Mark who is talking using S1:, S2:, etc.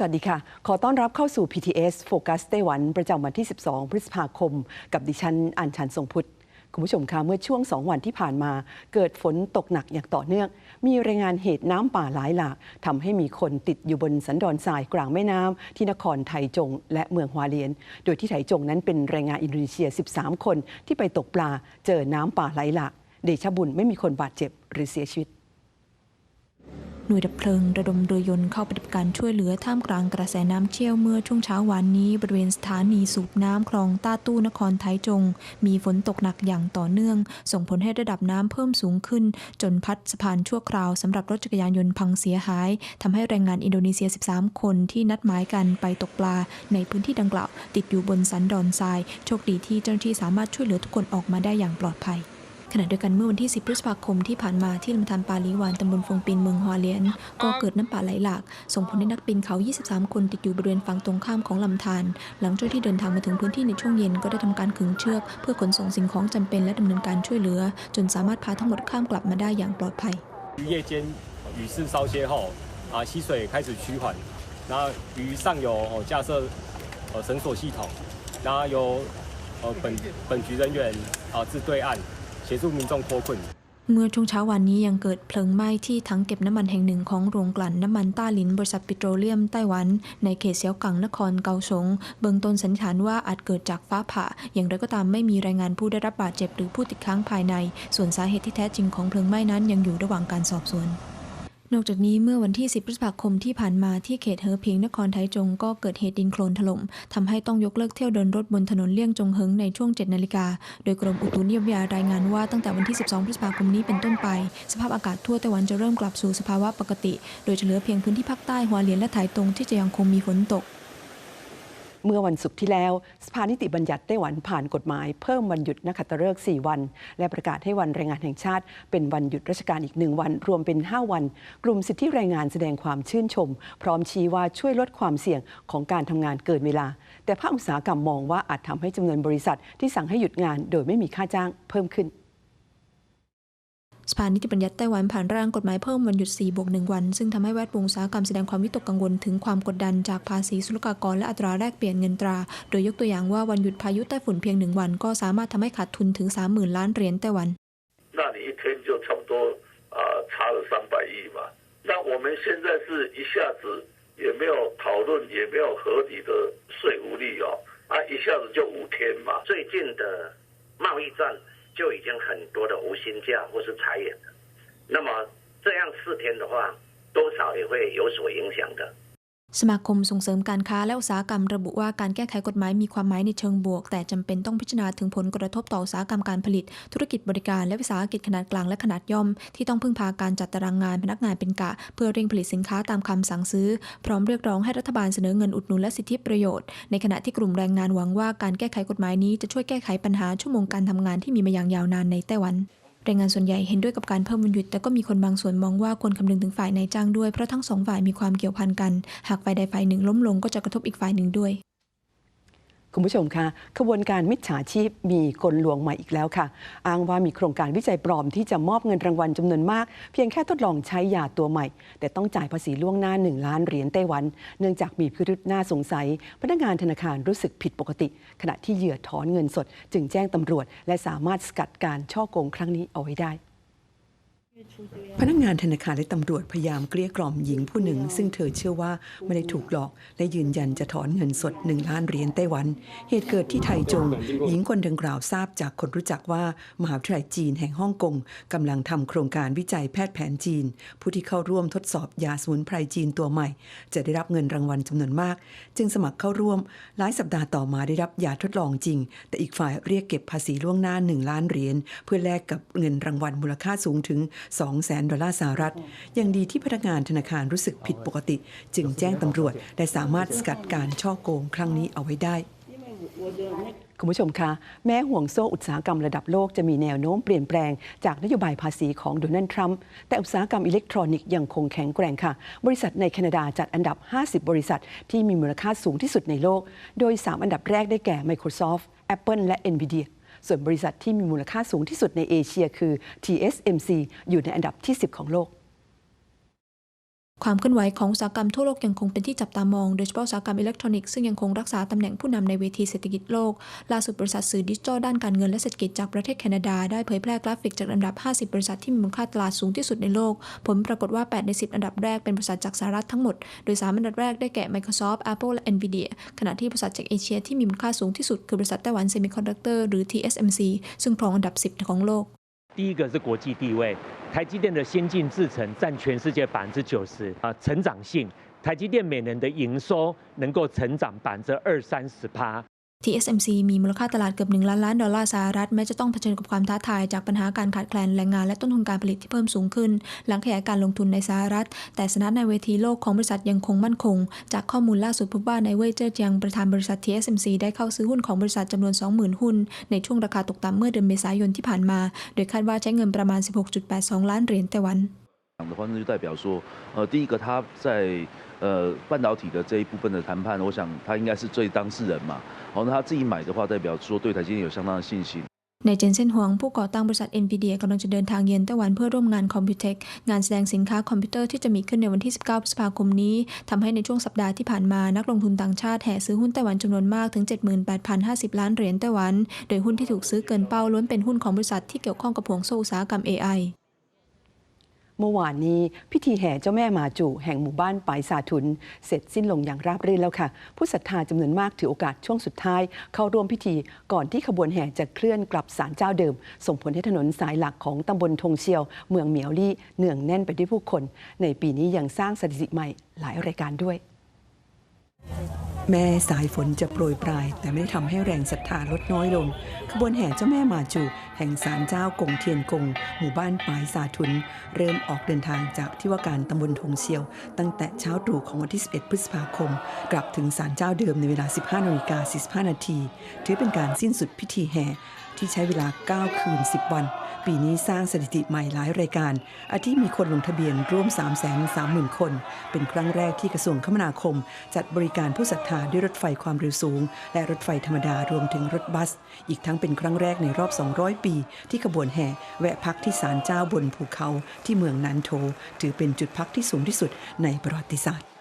S1: สวัสดีค่ะ ขอต้อนรับเข้าสู่ PTS โฟกัสไต้หวันประจำวันที่ 12 พฤษภาคม กับดิฉันอัญชันทรงพุทธคุณผู้ชมคะเมื่อช่วง 2 วันที่ผ่านมา เกิดฝนตกหนักอย่างต่อเนื่อง มีรายงานเหตุน้ำป่าหลายหลากทำให้มีคนติดอยู่บนสันดอนทรายกลางแม่น้ำที่นครไทจง และเมืองฮวาเลียน โดยที่ไทจงนั้นเป็นแรงงานอินโดนีเซีย 13 คนที่ไปตกปลาเจอน้ำป่าไหลหลากเดชะบุญไม่มีคนบาดเจ็บหรือเสียชีวิต
S2: หน่วยดับเพลิงระดมเรือยนต์เข้าปฏิบัติการช่วยเหลือท่ามกลางกระแสน้ำเชี่ยวเมื่อช่วงเช้าวานนี้บริเวณสถานีสูบน้ำคลองต้าตู้นครไทยจง มีฝนตกหนักอย่างต่อเนื่อง ส่งผลให้ระดับน้ำเพิ่มสูงขึ้น จนพัดสะพานชั่วคราวสำหรับรถจักรยานยนต์พังเสียหายทำให้แรงงานอินโดนีเซีย 13 คนที่นัดหมายกันไปตกปลา ในพื้นที่ดังกล่าว ติดอยู่บนสันดอนทราย โชคดีที่เจ้าหน้าที่สามารถช่วยเหลือทุกคนออกมาได้อย่างปลอดภัย ขณะเดียวกันเมื่อวันที่ 10 พฤษภาคมที่ผ่านมาที่ลำธารปาลีวานตำบลฟงปินเมืองฮวาเลียน ก็เกิดน้ำป่าไหลหลาก ส่งผลให้นักปีนเขา 23 คนติดอยู่บริเวณฝั่งตรงข้ามของลำธารหลังเจ้าหน้าที่เดินทางมาถึงพื้นที่ในช่วงเย็นก็ได้ทำการขึงเชือก เพื่อขนส่งสิ่งของจำเป็นและดำเนินการช่วยเหลือ จนสามารถพาทั้งหมดข้ามกลับมาได้อย่างปลอดภัย
S3: 渔夜间雨势稍歇后，啊溪水开始趋缓，然后鱼上游哦架设呃绳索系统，然后由呃本本局人员啊至对岸协助民众脱困。
S2: เมื่อช่วงเช้าวันนี้ยังเกิดเพลิงไหม้ที่ถังเก็บน้ำมันแห่งหนึ่งของโรงกลั่นน้ำมันต้าหลินบริษัทปิโตรเลียมไต้หวัน ในเขตเสียวกังนครเกาสง เบื้องต้นสันนิษฐานว่าอาจเกิดจากฟ้าผ่า อย่างไรก็ตามไม่มีรายงานผู้ได้รับบาดเจ็บหรือผู้ติดค้างภายใน ส่วนสาเหตุที่แท้จริงของเพลิงไหม้นั้นยังอยู่ระหว่างการสอบสวน นอกจากนี้เมื่อวันที่ 10 พฤษภาคมที่ผ่านมาที่เขตเฮอพิงนครไทจงก็เกิดเหตุดินโคลนถล่มทำให้ต้องยกเลิกเที่ยวเดินรถบนถนนเลี่ยงจงเฮิงในช่วง 7 นาฬิกา โดยกรมอุตุนิยมวิทยารายงานว่าตั้งแต่วันที่ 12 พฤษภาคมนี้เป็นต้นไป สภาพอากาศทั่วไต้หวันจะเริ่มกลับสู่สภาวะปกติ โดยเหลือเพียงพื้นที่ภาคใต้หัวเหลียนและไถตรงที่จะยังคงมีฝนตก
S1: เมื่อวันศุกร์ที่แล้ว สภานิติบัญญัติไต้หวันผ่านกฎหมาย เพิ่มวันหยุดนักขัตฤกษ์4วัน และประกาศให้วันแรงงานแห่งชาติ เป็นวันหยุดราชการอีกหนึ่งวัน รวมเป็น 5 วัน กลุ่มสิทธิแรงงานแสดงความชื่นชม พร้อมชี้ว่าช่วยลดความเสี่ยงของการทำงานเกินเวลา แต่ภาคอุตสาหกรรมมองว่าอาจทำให้จำนวนบริษัทที่สั่งให้หยุดงาน โดยไม่มีค่าจ้างเพิ่มขึ้น
S2: สภานิติบัญญัติไต้หวันผ่านร่างกฎหมายเพิ่มวันหยุด 4 บวก 1 วัน ซึ่งทำให้แวดวงอุตสาหกรรมแสดงความวิตกกังวลถึงความกดดันจากภาษีศุลกากรและอัตราแลกเปลี่ยนเงินตรา โดยยกตัวอย่างว่าวันหยุดพายุไต้ฝุ่นเพียงหนึ่งวัน ก็สามารถทำให้ขาดทุนถึง 30,000 ล้านเหรียญไต้หวัน
S4: 那你一天就差不多啊、差了三百亿嘛。那我们现在是一下子也没有讨论，也没有合理的税务率哦，啊，一下子就五天嘛。
S5: 最近的贸易战 就已经很多的无薪假或是裁员了，那么这样四天的话，多少也会有所影响的。
S2: สมาคมส่งเสริมการค้าและอุตสาหกรรมระบุว่าการแก้ไขกฎหมายมีความหมายในเชิงบวก แต่จำเป็นต้องพิจารณาถึงผลกระทบต่ออุตสาหกรรมการผลิต ธุรกิจบริการและวิสาหกิจขนาดกลางและขนาดย่อม ที่ต้องพึ่งพาการจัดตารางงานพนักงานเป็นกะ เพื่อเร่งผลิตสินค้าตามคำสั่งซื้อ พร้อมเรียกร้องให้รัฐบาลเสนอเงินอุดหนุนและสิทธิประโยชน์ ในขณะที่กลุ่มแรงงานหวังว่าการแก้ไขกฎหมายนี้จะช่วยแก้ไขปัญหาชั่วโมงการทำงานที่มีมาอย่างยาวนานในไต้หวัน แรงงานส่วนใหญ่เห็นด้วยกับการเพิ่มวันหยุด แต่ก็มีคนบางส่วนมองว่าควรคำนึงถึงฝ่ายนายจ้างด้วย เพราะทั้งสองฝ่ายมีความเกี่ยวพันกัน หากฝ่ายใดฝ่ายหนึ่งล้มลงก็จะกระทบอีกฝ่ายหนึ่งด้วย
S1: คุณผู้ชมคะขบวนการมิจฉาชีพมีกลลวงใหม่อีกแล้วค่ะ อ้างว่ามีโครงการวิจัยปลอมที่จะมอบเงินรางวัลจำนวนมาก เพียงแค่ทดลองใช้ยาตัวใหม่ แต่ต้องจ่ายภาษีล่วงหน้า 1 ล้านเหรียญไต้หวัน เนื่องจากมีพิรุษน่าสงสัย พนักงานธนาคารรู้สึกผิดปกติ ขณะที่เหยื่อถอนเงินสด จึงแจ้งตำรวจ และสามารถสกัดการช่อโกงครั้งนี้เอาไว้ได้ พนักงานธนาคารและตำรวจพยายามเกลี้ยกล่อมหญิงผู้หนึ่ง ซึ่งเธอเชื่อว่าไม่ได้ถูกหลอก และยืนยันจะถอนเงินสด1ล้านเหรียญไต้หวัน เหตุเกิดที่ไทจง หญิงคนดังกล่าวทราบจากคนรู้จักว่า มหาวิทยาลัยจีนแห่งฮ่องกงกำลังทำโครงการวิจัยแพทย์แผนจีน ผู้ที่เข้าร่วมทดสอบยาสมุนไพรจีนตัวใหม่ จะได้รับเงินรางวัลจำนวนมาก จึงสมัครเข้าร่วมหลายสัปดาห์ต่อมาได้รับยาทดลองจริง แต่อีกฝ่ายเรียกเก็บภาษีล่วงหน้า1ล้านเหรียญเพื่อแลกกับเงินรางวัลมูลค่าสูงถึง2 0 0 0 0 0 ดอลลาร์สหรัฐ ยังดีที่พนักงานธนาคารรู้สึกผิดปกติ จึงแจ้งตำรวจและสามารถสกัดการช่อโกงครั้งนี้เอาไว้ได้คุณผู้ชมคะ แม้ห่วงโซ่อุตสาหกรรมระดับโลกจะมีแนวโน้มเปลี่ยนแปลงจากนโยบายภาษีของโดนัลด์ทรัมป์แต่อุตสาหกรรมอิเล็กทรอนิกส์ยังคงแข็งแกร่งค่ะ บริษัทในแคนาดาจัดอันดับ 50 บริษัทที่มีมูลค่าสูงที่สุดในโลก โดย 3 อันดับแรกได้แก่ Microsoft Apple และ Nvidia ส่วนบริษัทที่มีมูลค่าสูงที่สุดในเอเชียคือ TSMC อยู่ในอันดับที่ 10 ของโลก
S2: ความเคลื่อนไหวของอุตสาหกรรมทั่วโลกยังคงเป็นที่จับตามอง โดยเฉพาะอุตสาหกรรมอิเล็กทรอนิกส์ซึ่งยังคงรักษาตำแหน่งผู้นำในเวทีเศรษฐกิจโลก ล่าสุดบริษัทสื่อดิจิทัลด้านการเงินและเศรษฐกิจจากประเทศแคนาดา ได้เผยแพร่กราฟิกจากอันดับ 50 บริษัทที่มีมูลค่าตลาดสูงที่สุดในโลก ผลปรากฏว่า 8 ใน 10 อันดับแรกเป็นบริษัทจากสหรัฐทั้งหมด โดย 3 อันดับแรกได้แก่ Microsoft Apple และ Nvidia ขณะที่บริษัทจากเอเชียที่มีมูลค่าสูงที่สุดคือบริษัทไต้หวันเซมิคอนดักเตอร์หรือ TSMC ซึ่งครองอันดับ 10 ของโลก
S6: 第一个是国际地位， 台积电的先进制程占全世界百分之九十啊，成长性，台积电每年的营收能够成长百分之二三十趴。
S2: TSMC มีมูลค่าตลาดเกือบ 1 ล้านล้านดอลลาร์สหรัฐ แม้จะต้องเผชิญกับความท้าทายจากปัญหาการขาดแคลนแรงงานและต้นทุนการผลิตที่เพิ่มสูงขึ้น หลังขยายการลงทุนในสหรัฐ แต่สนะในเวทีโลกของบริษัทยังคงมั่นคง จากข้อมูลล่าสุดพบว่านายเว่ยเจิ้อจียังประธานบริษัท TSMC ได้เข้าซื้อหุ้นของบริษัทจำนวน 20,000 หุ้น ในช่วงราคาตกต่ำเมื่อเดือนเมษายนที่ผ่านมา โดยคาดว่าใช้เงินประมาณ 16.82 ล้านเหรียญไต้หวัน
S7: 呃，第一个他在呃半导体的这一部分的谈判，我想他应该是最当事人嘛。好，那他自己买的话，代表说对台积电有相当的信心。
S2: ในเจนเซนฮวงผู้ก่อตั้งบริษัท NVIDIA กำลังจะเดินทางเยือนไต้หวันเพื่อร่วมงาน Computex งานแสดงสินค้าคอมพิวเตอร์ที่จะมีขึ้นในวันที่ 19 พฤษภาคมนี้ ทำให้ในช่วงสัปดาห์ที่ผ่านมานักลงทุนต่างชาติแห่ซื้อหุ้นไต้หวันจำนวนมากถึง 78,050 ล้านเหรียญไต้หวัน โดยหุ้นที่ถูกซื้อเกินเป้าล้วนเป็นหุ้นของบริษัทที่เกี่ยวข้องกับห่วงโซ่อุตสาหกรรม AI
S1: เมื่อวานนี้พิธีแห่เจ้าแม่มาจูแห่งหมู่บ้านปายสาทุน เสร็จสิ้นลงอย่างราบรื่นแล้วค่ะ ผู้ศรัทธาจำนวนมากถือโอกาสช่วงสุดท้าย เข้าร่วมพิธีก่อนที่ขบวนแห่จะเคลื่อนกลับศาลเจ้าเดิม ส่งผลให้ถนนสายหลักของตำบลทงเชียว เมืองเหมียวลี่เนืองแน่นไปด้วยผู้คน ในปีนี้ยังสร้างสถิติใหม่หลายรายการด้วย แม้สายฝนจะโปรยปลาย แต่ไม่ได้ทำให้แรงศรัทธาลดน้อยลง ขบวนแห่เจ้าแม่มาจู แห่งศาลเจ้ากงเทียนกง หมู่บ้านปายสาทุน เริ่มออกเดินทางจากที่ว่าการตำบลทงเชียว ตั้งแต่เช้าตรู่ของวันที่ 11 พฤษภาคม กลับถึงศาลเจ้าเดิมในเวลา 15นาฬิกา45นาทีถือเป็นการสิ้นสุดพิธีแห่ที่ใช้เวลา 9 คืน 10 วัน ปีนี้สร้างสถิติใหม่หลายรายการ อาทิมีคนลงทะเบียนร่วม 3 3 0 0 0 0 คน เป็นครั้งแรกที่กระทรวงคมนาคม จัดบริการผู้ศรัทธาด้วยรถไฟความเร็วสูง และรถไฟธรรมดารวมถึงรถบัส อีกทั้งเป็นครั้งแรกในรอบ 200 ปี ที่ขบวนแห่แวะพักที่ศาลเจ้าบนภูเขาที่เมืองนันโท ถือเป็นจุดพักที่สูงที่สุดในประวัติศาสตร์